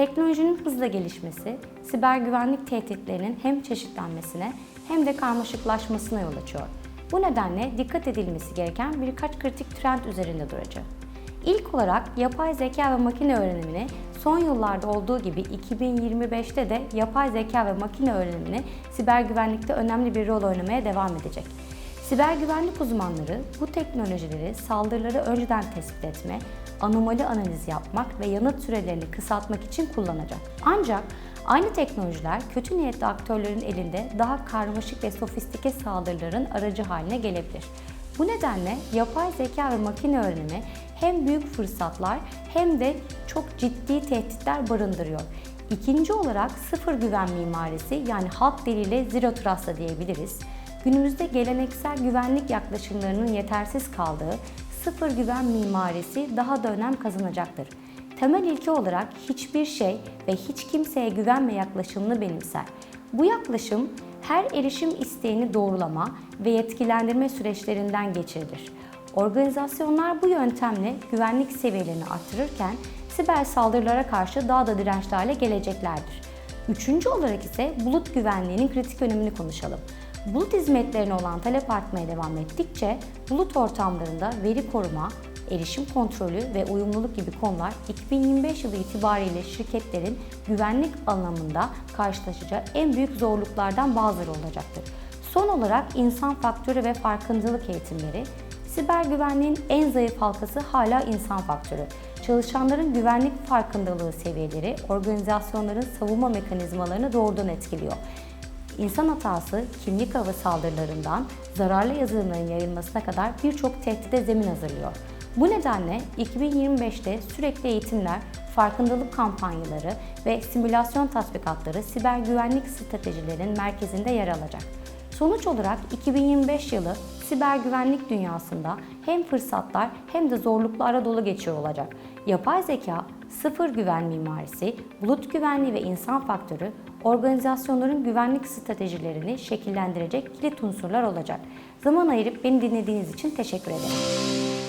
Teknolojinin hızla gelişmesi, siber güvenlik tehditlerinin hem çeşitlenmesine hem de karmaşıklaşmasına yol açıyor. Bu nedenle dikkat edilmesi gereken birkaç kritik trend üzerinde duracağım. İlk olarak yapay zeka ve makine öğrenimini son yıllarda olduğu gibi 2025'te de yapay zeka ve makine öğrenimini siber güvenlikte önemli bir rol oynamaya devam edecek. Siber güvenlik uzmanları bu teknolojileri saldırıları önceden tespit etme, anomali analiz yapmak ve yanıt sürelerini kısaltmak için kullanacak. Ancak aynı teknolojiler kötü niyetli aktörlerin elinde daha karmaşık ve sofistike saldırıların aracı haline gelebilir. Bu nedenle yapay zeka ve makine öğrenimi hem büyük fırsatlar hem de çok ciddi tehditler barındırıyor. İkinci olarak sıfır güven mimarisi yani halk diliyle zero trust da diyebiliriz. Günümüzde geleneksel güvenlik yaklaşımlarının yetersiz kaldığı sıfır güven mimarisi daha da önem kazanacaktır. Temel ilke olarak hiçbir şey ve hiç kimseye güvenme yaklaşımını benimser. Bu yaklaşım her erişim isteğini doğrulama ve yetkilendirme süreçlerinden geçirilir. Organizasyonlar bu yöntemle güvenlik seviyelerini artırırken siber saldırılara karşı daha da dirençli hale geleceklerdir. Üçüncü olarak ise bulut güvenliğinin kritik önemini konuşalım. Bulut hizmetlerine olan talep artmaya devam ettikçe bulut ortamlarında veri koruma, erişim kontrolü ve uyumluluk gibi konular 2025 yılı itibariyle şirketlerin güvenlik anlamında karşılaşacağı en büyük zorluklardan bazıları olacaktır. Son olarak insan faktörü ve farkındalık eğitimleri, siber güvenliğin en zayıf halkası hala insan faktörü. Çalışanların güvenlik farkındalığı seviyeleri organizasyonların savunma mekanizmalarını doğrudan etkiliyor. İnsan hatası, kimlik avı saldırılarından zararlı yazılımların yayılmasına kadar birçok tehdide zemin hazırlıyor. Bu nedenle 2025'te sürekli eğitimler, farkındalık kampanyaları ve simülasyon tatbikatları siber güvenlik stratejilerinin merkezinde yer alacak. Sonuç olarak 2025 yılı siber güvenlik dünyasında hem fırsatlar hem de zorluklarla dolu geçiyor olacak. Yapay zeka, sıfır güven mimarisi, bulut güvenliği ve insan faktörü organizasyonların güvenlik stratejilerini şekillendirecek kilit unsurlar olacak. Zaman ayırıp beni dinlediğiniz için teşekkür ederim.